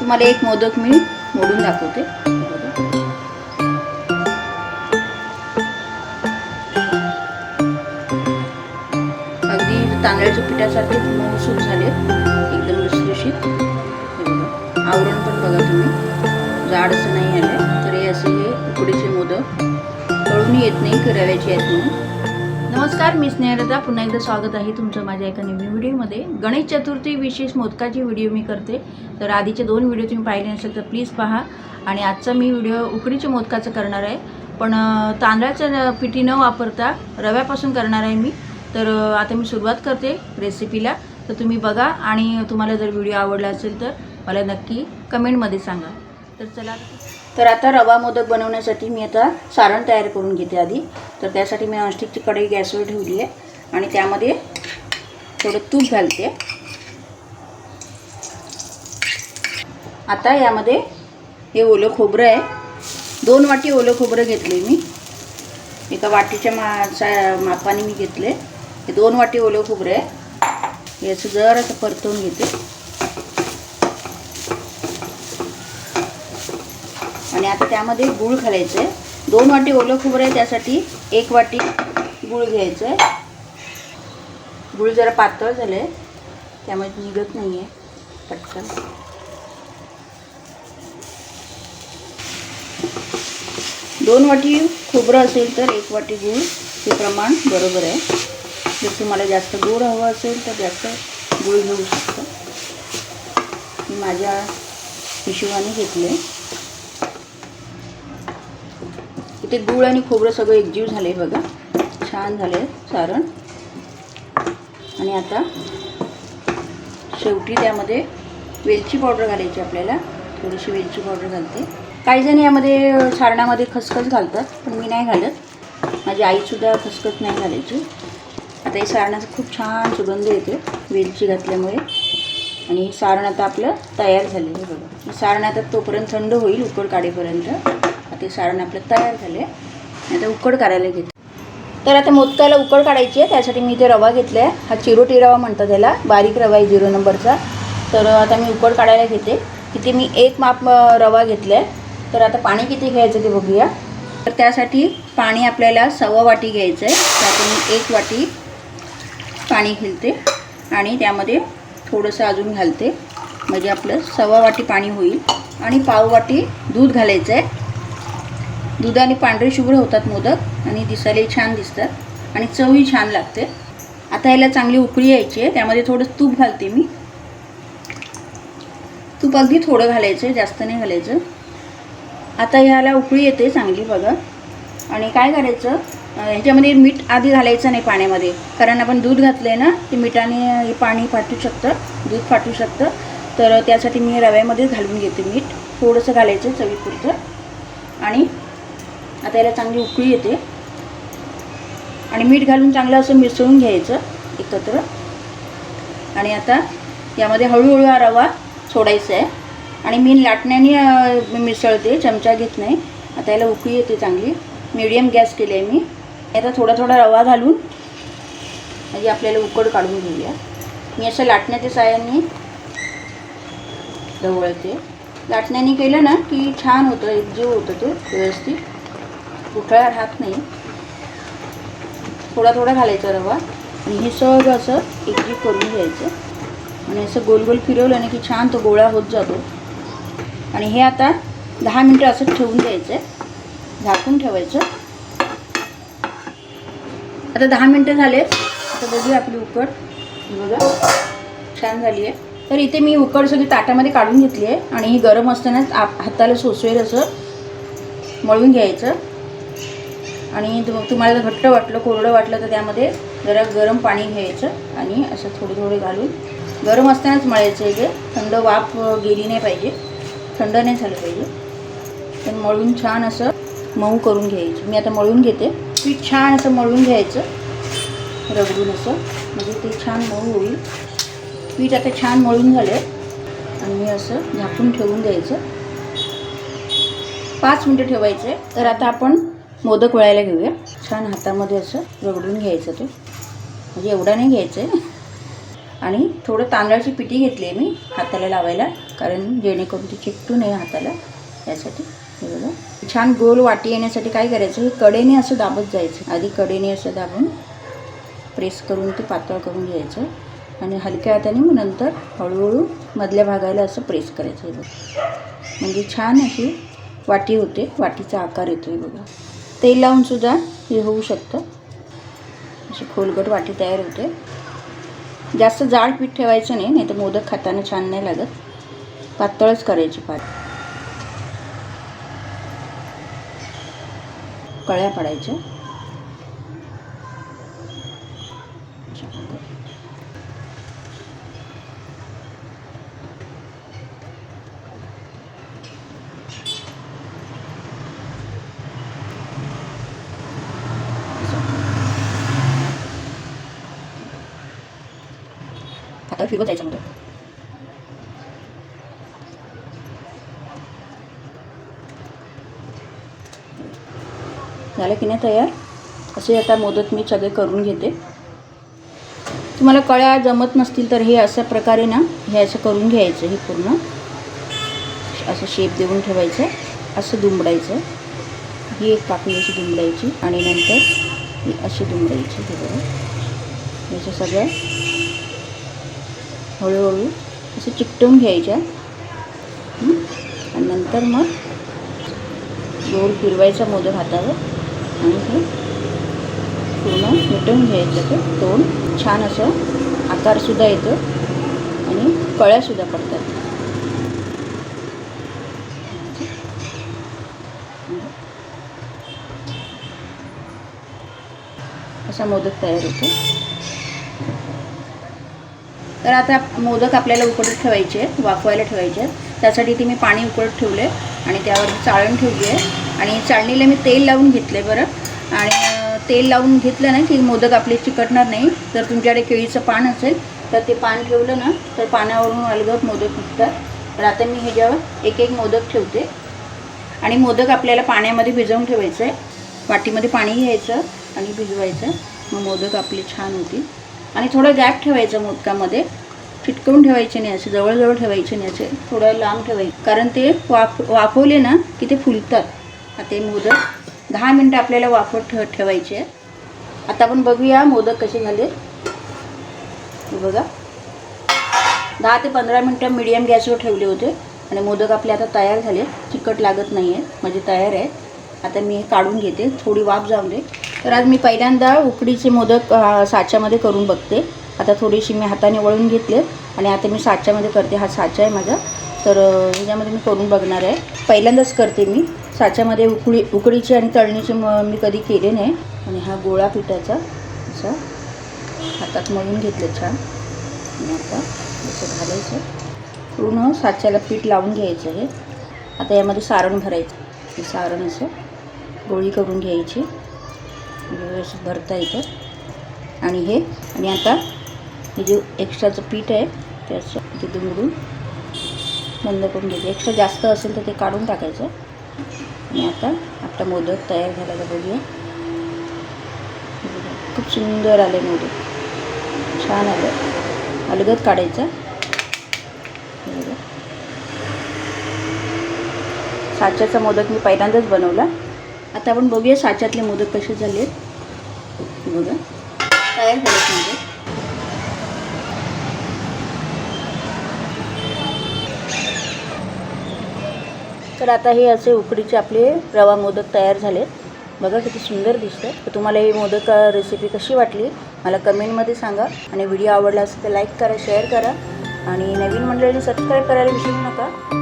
तुम्हाला एक मोदक मी मोडून दाखवते. अगदी तांदळाच्या पिठासारखे मऊसूत झाले. एकदम लुसलुशीत. आवरण पण बघा तुम्ही. जाड असं नाही आलं तर हे असे हे उकडीचे मोदक. तळून येत नाही की आहेत म्हणून. नमस्कार मी स्नेहलता. पुन्हा एकदा स्वागत आहे तुमचं माझ्या एका नवीन व्हिडिओमध्ये. गणेश चतुर्थी विशेष मोदकाची व्हिडिओ मी करते. तर आधीचे दोन व्हिडिओ तुम्ही पाहिले नसेल तर प्लीज पहा. आणि आजचा मी व्हिडिओ उकडीच्या मोदकाचं करणार आहे. पण तांदळाच्या तांदळाचं न- पिठी न वापरता रव्यापासून करणार आहे मी. तर आता मी सुरुवात करते रेसिपीला. तर तुम्ही बघा आणि तुम्हाला जर व्हिडिओ आवडला असेल तर मला नक्की कमेंटमध्ये सांगा. तर चला. तर आता रवा मोदक बनवण्यासाठी मी आता सारण तयार करून घेते आधी. तर त्यासाठी मी नॉनस्टिकची कढई गॅसवर ठेवली आहे आणि त्यामध्ये थोडं तूप घालते. आता यामध्ये हे ओलं खोबरं आहे. दोन वाटी ओलं खोबरं घेतले मी. एका वाटीच्या माचा मापाने मी घेतले हे दोन वाटी ओलं खोबरं आहे. याचं जर असं परतवून घेते. आणि आता त्यामध्ये गूळ घालायचं आहे दोन वाटी ओलं खोबरं आहे त्यासाठी एक वाटी गूळ घ्यायचं आहे गूळ जरा पातळ झालं आहे त्यामुळे निघत नाही आहे पटकन. दोन वाटी खोबरं असेल तर एक वाटी गूळ हे प्रमाण बरोबर आहे. जर तुम्हाला जास्त गोड हवं असेल तर जास्त गूळ घेऊ शकता. मी माझ्या हिशोबाने घेतले इथे गूळ आणि खोबरं सगळं एकजीव झाले बघा. छान झाले सारण. आणि आता शेवटी त्यामध्ये वेलची पावडर घालायची आपल्याला. थोडीशी वेलची पावडर घालते. काही जण यामध्ये सारणामध्ये खसखस घालतात पण मी नाही घालत. माझी आईसुद्धा खसखस नाही घालायची. आता हे सारणाचा खूप छान सुगंध येते वेलची घातल्यामुळे. आणि सारण आता आपलं तयार झालेलं आहे बघा. सारण आता तोपर्यंत थंड होईल उकड काढेपर्यंत. ते सारण आपलं तयार झाले आता उकड काढायला घेते. तर आता मोदकाला उकड काढायची आहे त्यासाठी मी इथे रवा घेतला आहे हा चिरोटी रवा म्हणतात त्याला बारीक रवा आहे झिरो नंबरचा. तर आता मी उकड काढायला घेते. तिथे मी एक माप रवा घेतला आहे तर आता पाणी किती घ्यायचं ते बघूया. तर त्यासाठी पाणी आपल्याला सव्वा वाटी घ्यायचं आहे त्यातून मी एक वाटी पाणी घालते आणि त्यामध्ये थोडंसं अजून घालते. म्हणजे आपलं सव्वा वाटी पाणी होईल. आणि पाव वाटी दूध घालायचं आहे दुधाने पांढरे शुभ्र होतात मोदक आणि दिसायलाही छान दिसतात आणि चवही छान लागते. आता याला चांगली उकळी यायची आहे त्यामध्ये थोडं तूप घालते मी. तूप अगदी थोडं घालायचं आहे जास्त नाही घालायचं. आता ह्याला उकळी येते चांगली बघा. आणि काय करायचं? ह्याच्यामध्ये मीठ आधी घालायचं नाही पाण्यामध्ये. कारण आपण दूध घातलं आहे ना ते मिठाने हे पाणी फाटू शकतं दूध फाटू शकतं. तर त्यासाठी मी रव्यामध्ये घालून घेते मीठ. थोडंसं घालायचं चवीपुरतं. आणि आता याला चांगली उकळी येते. आणि मीठ घालून चांगलं असं मिसळून घ्यायचं एकत्र. आणि आता यामध्ये हळूहळू हा रवा सोडायचा आहे. आणि मी लाटण्याने मिसळते चमचा घेत नाही. आता याला उकळी येते चांगली. मिडियम गॅस केली आहे मी. आता थोडा थोडा रवा घालून म्हणजे आपल्याला उकड काढून घेऊया. मी असं लाटण्याच्या साह्याने ढवळते. लाटण्याने केलं ना की छान होतं एकजीव होतं ते व्यवस्थित. उठळा राहत नाही. थोडा थोडा घालायचा रवा. आणि हे सगळं असं एकजीव करून घ्यायचं. आणि असं गोल गोल फिरवलं ना की छान तो गोळा होत जातो. आणि हे आता दहा मिनटं असं ठेवून द्यायचं आहे. झाकून ठेवायचं. आता दहा मिनटं झाले. आता बघूया आपली उकड. बघा छान झाली आहे. तर इथे मी उकड सगळी ताटामध्ये काढून घेतली आहे. आणि ही गरम असतानाच आप हाताला सोसवेल असं मळून घ्यायचं. आणि तुम्हाला जर घट्ट वाटलं कोरडं वाटलं तर त्यामध्ये जरा गरम पाणी घ्यायचं आणि असं थोडं थोडं घालून गरम असतानाच मळायचं आहे ते थंड वाफ गेली नाही पाहिजे. थंड नाही झालं पाहिजे. पण मळून छान असं मऊ करून घ्यायचं. मी आता मळून घेते. पीठ छान असं मळून घ्यायचं. रगडून असं. म्हणजे ते छान मऊ होईल. पीठ आता छान मळून झालं आणि असं झाकून ठेवून द्यायचं पाच मिनटं ठेवायचे तर आता आपण मोदक वळायला घेऊया. छान हातामध्ये असं रगडून घ्यायचं ते. म्हणजे एवढा नाही घ्यायचं आहे आणि थोडं तांदळाची पिठी घेतली आहे मी हाताला लावायला कारण जेणेकरून ती चिकटू नये हाताला. यासाठी हे बघा. छान गोल वाटी येण्यासाठी काय करायचं हे कडेने असं दाबत जायचं. आधी कडेने असं दाबून प्रेस करून ते पातळ करून घ्यायचं. आणि हलक्या हाताने मग नंतर हळूहळू मधल्या भागाला असं प्रेस करायचं म्हणजे छान अशी वाटी होते. वाटीचा आकार येतो आहे बघा. तेल लावून सुद्धा हे होऊ शकतं. अशी खोलगट वाटी तयार होते. जास्त जाड पीठ ठेवायचं नाही नाही तर मोदक खाताना छान नाही लागत. पातळच करायची पात. कळ्या पडायच्या. फिरवत जायचं झालं की नाही तयार? असे आता मोदक मी सगळे करून घेते. तुम्हाला कळ्या जमत नसतील तर हे अशा प्रकारे ना हे असं करून घ्यायचं हे पूर्ण. असं शेप देऊन ठेवायचं असं दुमडायचं. ही एक पाकळी अशी दुमडायची आणि नंतर ही अशी दुमडायची हे बघा. याच्या सगळ्या हळूहळू असं चिकटवून घ्यायच्या. आणि नंतर मग गोल फिरवायचा मोदक हातावर आणि हे पूर्ण मिटवून घ्यायचं. ते तोंड छान असं आकारसुद्धा येतो आणि कळ्यासुद्धा पडतात. असा मोदक तयार होतो. तर आता मोदक आपल्याला उकडत ठेवायचे आहेत वाफवायला ठेवायचे आहेत. त्यासाठी ते मी पाणी उकळत ठेवले आणि त्यावर चाळण ठेवली आहे. आणि चाळणीला मी तेल लावून घेतले बरं. आणि तेल लावून घेतलं ना की मोदक आपले चिकटणार नाही. जर तुमच्याकडे केळीचं पान असेल तर ते पान ठेवलं ना तर पानावरून अलगद मोदक निघतात तर आता मी ह्याच्यावर एक एक मोदक ठेवते. आणि मोदक आपल्याला पाण्यामध्ये भिजवून ठेवायचं आहे. वाटीमध्ये पाणी घ्यायचं आणि भिजवायचं. मग मोदक आपले छान होतील. आणि थोडं गॅप ठेवायचं मोदकामध्ये. चिटकवून ठेवायचे नाही असे जवळजवळ ठेवायचे नाही असे. थोडं लांब ठेवायचे. कारण ते वाफ वाफवले ना की ते फुलतात. ते मोदक दहा मिनटं आपल्याला वाफवत ठेव ठेवायचे आहे आता आपण बघूया मोदक कसे झाले. बघा. दहा ते पंधरा मिनटं मिडियम गॅसवर ठेवले होते. आणि मोदक आपले आता तयार झाले. चिकट लागत नाही आहे म्हणजे तयार आहे आता मी हे काढून घेते. थोडी वाफ जाऊन दे. तर आज मी पहिल्यांदा उकडीचे मोदक साच्यामध्ये करून बघते. आता थोडीशी मी हाताने वळून घेतले आणि आता मी साच्यामध्ये करते. हा साचा आहे माझा. तर ह्याच्यामध्ये मी करून बघणार आहे. पहिल्यांदाच करते मी. साच्यामध्ये उकळी उकडीची आणि तळणीची म मी कधी केले नाही. आणि हा गोळा पिठाचा असा हातात मळून घेतलं छान. आणि आता असं घालायचं पूर्ण साच्याला पीठ लावून घ्यायचं हे आता यामध्ये सारण भरायचं सारण असं गोळी करून घ्यायची. व्यवस्थित भरता येतं. आणि हे आणि आता हे जे एक्स्ट्राचं पीठ आहे त्याचं असं ते दुमडून बंद करून घ्यायचं एक्स्ट्रा जास्त असेल तर ते काढून टाकायचं. आणि आता आपला मोदक तयार झालेला बघूया. खूप सुंदर आले मोदक. छान आलं अलगद काढायचं. साच्याचा मोदक मी पहिल्यांदाच बनवला. आता आपण बघूया साच्यातले मोदक कसे झाले आहेत बघा. तयार झालेत म्हणजे. तर आता हे असे उकडीचे आपले रवा मोदक तयार झालेत बघा किती सुंदर दिसतं तर तुम्हाला ही मोदक रेसिपी कशी वाटली मला कमेंटमध्ये सांगा. आणि व्हिडिओ आवडला असेल तर लाईक करा शेअर करा. आणि नवीन मंडळी सबस्क्राईब करायला विसरू नका.